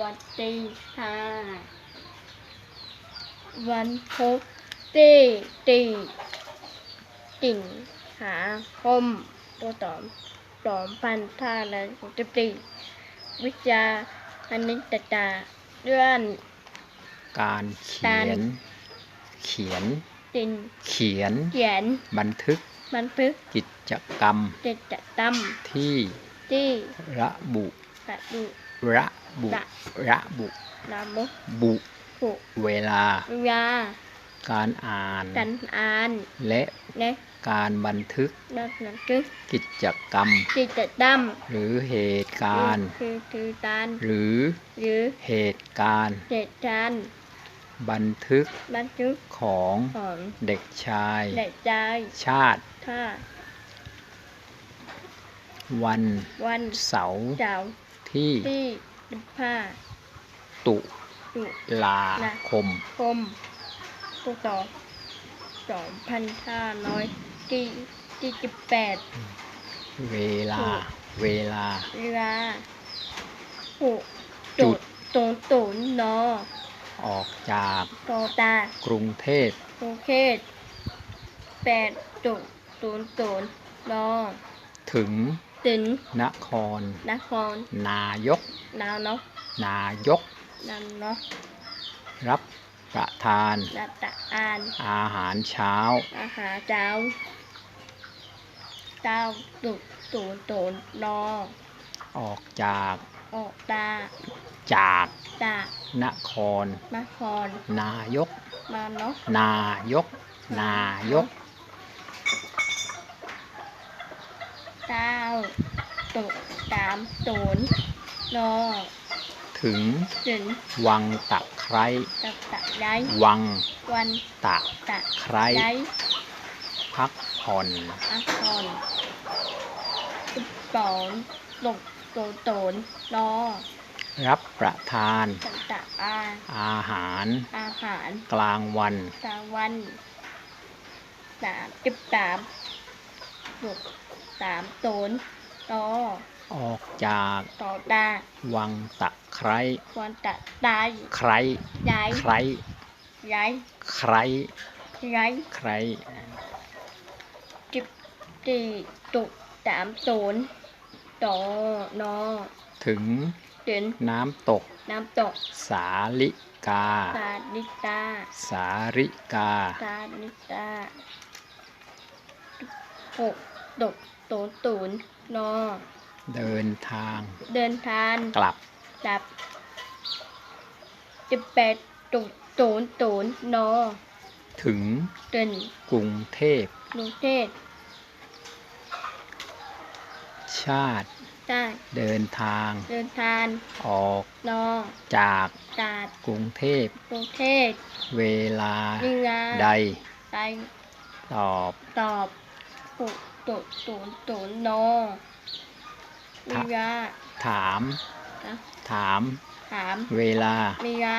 วัสดีค่ะ วันพุธที่ตีสิงหาคมปสองสองพันห้าร้อยหกสิบสี่วิชาคณิตศาสตร์เรื่องการเขียน เขียน สินเขียน เขียน บันทึก บันทึก กิจกรรม กิจกรรม ที่ที่ระบุกระดู ระบุระ ระบุนามบุผูเวลาวิยาการอ่านกันอ่านและและการบันทึกนักนักคือกิจกรรมกิจกรรมหรือเหตุการณ์ คือคือการหรือหรือเหตุการณ์เหตุการณ์บันทึกบันทึกของของเด็กชาย เด็กชายชาติถ้าวันวันเสาร์เสาร์ ที่ที่ผ้าตุตุลาคมคมพุทธสองพันห้าร้อยที่ที่สิบแปดเวลา เวลาเรือหกจุดตูนตูนนอออกจากโตตากรุงเทพโอเคแปดจุดศูนย์ศูนย์นอถึง ถึงนคร นคร นายก นาวเนาะนายกนันเนาะรับประทานนัตตะอาน อาหารเช้า อาหารเจ้าเจ้าตุดศูนย์ศูนย์นอออกจาก ออกตาจากจากนคร นคร นายกมาเนาะนายก นายก เก้าตุดสามศูนย์นอถึงถึงวังตะไคร้ตักตะย้ายวังวันตะตะไคร้ย้ายพักผ่อนอาคอนสิบสองตกโตโตนนอรับประทานตักตะอาอาหาร อาหารกลางวันกลางวันสามสิบสามตก สามโตนนอออกจากต่อตาวังตะไคร้วันตะตายไคร้ย้ายไคร้ย้ายไคร้ย้ายไคร้สิบสี่ตุกสามโตนต่อนอถึงถึงน้ำตกน้ำตกสาลิกา สาลิตาสาริกา สาลิตาหกตกโตนตูนนอ เดินทาง เดินทางกลับดับสิบแปดตุกโตนตูนนอ ถึงเดินกรุงเทพกรุงเทพชาติใต้เดินทาง เดินทาง ออกนอจากตาดกรุงเทพกรุงเทพเวลานิงาใดใดตอบตอบปุ ตุตุนตุนนอนิงาถามนะถาม ถาม เวลานิงา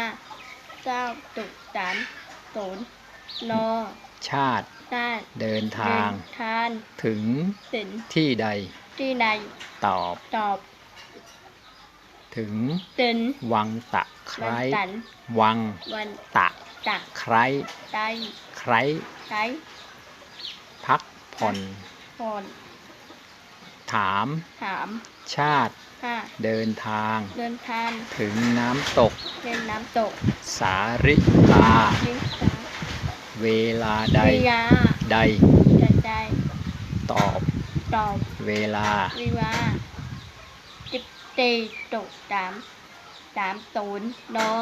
เจ้าตุสามตุนนอชาติใต้เดินทางเดินทางถึงสินที่ใด ที่ใด ตอบ ตอบ ถึงสินวังตะไควันร้สันวังวันตะตะไคร้ใดไคร้ใช้พักผ่อน พร ถาม ถาม ชาติห้าเดินทาง เดินทาง ถึงน้ำตก เล่นน้ำตกสาริกาลิงสาเวลาใด วิยาใดจะใจตอบ ตอบเวลา วิวาจิบตีตกสามสามศูนย์นอ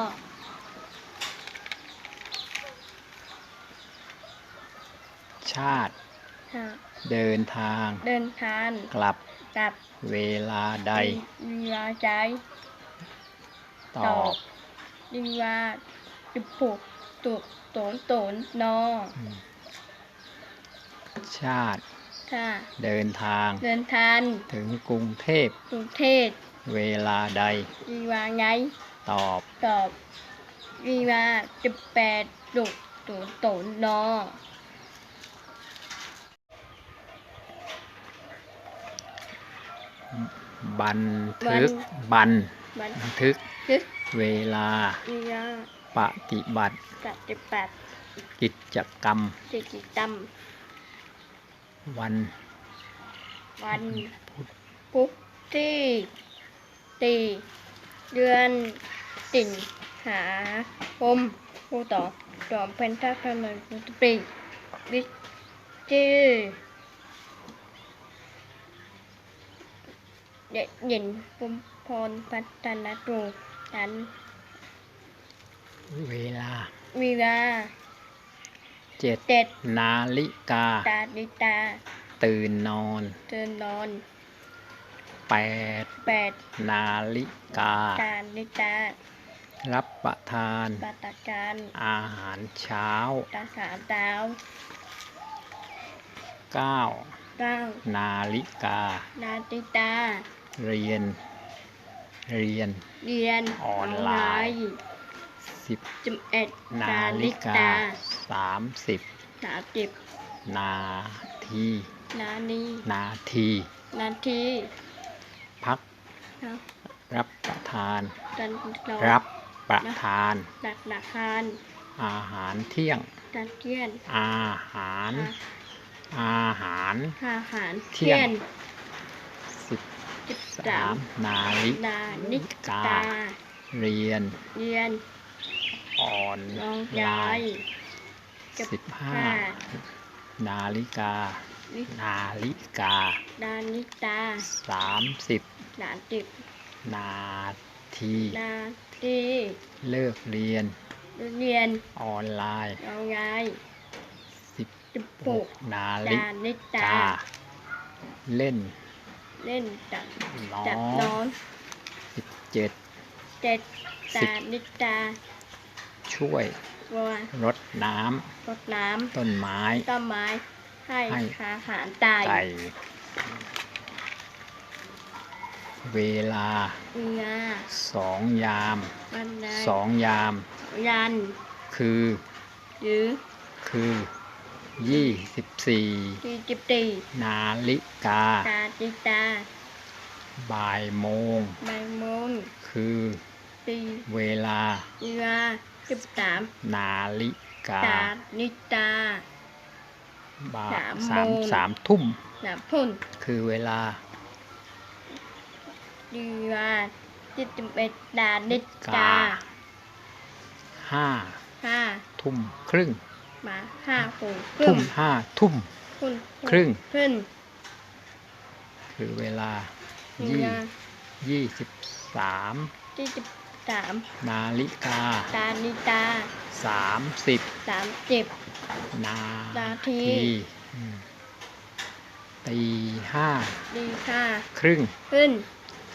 ชาติห้า เดินทาง เดินทางกลับกับเวลาใดวิวาใจตอบวิวาจิบปกตุกโตนโตนนออืมชาติถ้าเดินทาง เดินทาง ถึงกรุงเทพกรุงเทพเวลาใดวิวาไง ตอบ ตอบวิวาจิบแปดตุกโตนโตนนอ บันทึกบันบันบันทึกทึกเวลาวิยาปฏิบัติปฏิบัติกิจกรรมกิจกรรม วัน วันพุธที่ตีเดือนสิงหาคมผู้ต่อสองเป็นทักษะหนึ่งปีวิจิเด็ กหญิงปุมพรพัฒนาตรูฉัน เวลาวีวาเจ็ดเจ็ดนาฬิกา ตาดิตา ตื่นนอนเตือนนอนแปดแปดนาฬิกา ตาดิตา รับประทานปาตาการอาหารเช้า ตาขาดาวเก้า ร่างนาฬิกา นาติตาเรียน เรียน เรียนออนไลน์สิบจุมเอ็ดนาฬิกาสามสิบสามสิบนาที นานีนาที นาที พักนะรับประทานตันรอรับประทานดักดักคาน อาหารเที่ยงตันเทียนอาหาร อาหารอาหารเที่เทียยงนสิบสิบสาสามมนาฬินานิกาตาเรียน เรียนออนรองไลยายน์กับสิบห้าห้านาฬิกาวินาฬิกา นานิตาสามสิบสามสิบนาที นาที เลิกเรียน เรียน ออนไลน์รองยาย สิบสิบหหกกนาฬินานิตากาเล่นเล่นจับน้จับองน้องสิบเจ็ดเจ็ดสิบตานิตาช่วยวัวรดน้รดน้ำต้นไม้ำต้นไม้ให้ให้ อาหารตายไก่เวลางาสองยามบันไดสองยาม ยัน คือ หรือคือ ยี่สิบสี่ที่จิบตีนาฬิกาตาติตาบ่ายโมงใบมงคือตีเวลางาสิบสามนาฬิกาตานิตาบ่าสามสามโมงสามทุ่มสามพุ่นคือเวลาดีว่าจิตเอ็ดดานิตาห้าห้าทุ่มครึ่ง มาห้าหูคทุ่รึ่มงห้าทุ่มคุณครึ่ง ครึ่งคือเวลามียี่งายี่สิบสามที่สิบสามนาฬิกาตานิตาสามสิบสามสิบ นานาทีอืมตีห้าดีค่ะครึ่งขึ้น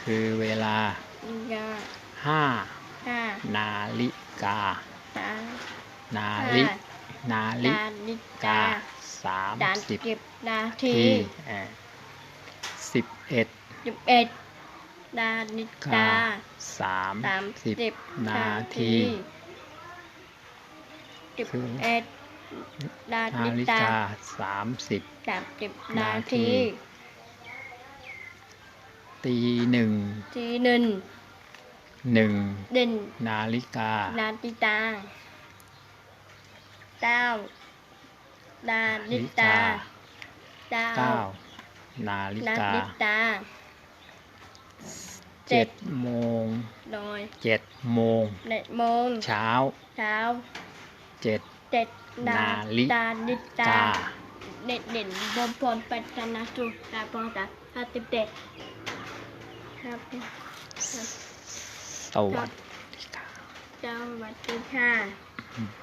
คือเวลาดีงาห้าห้านาฬิกาตานาฬิห้า นาฬิตานิกาตาสามสามสิบสิบนาทีทีเอ่อสิบเอ็ดสิบเอ็ดดานิตาสามสามสิบสิบนาทีสิบคือเอ็ดดานานิฬิตากาสามสิบสามสิบนานาทีทีตีหนึ่งทีหนึ่งหนึ่งเด่นนาฬิกานาติตา เก้าดานิตาเก้าเก้านาฬินากานิตาเจ็ดโมงโดยเจ็ดโมงเจ็ดโมงเช้าเช้าเจ็ดเจ็ดดานาฬิดานิตากา เด็ดเด่นบอมพรปัตนาสุตาปองตาห้าสิบเจ็ดครับสวัสดีค่ะสวัสดีค่ะอืม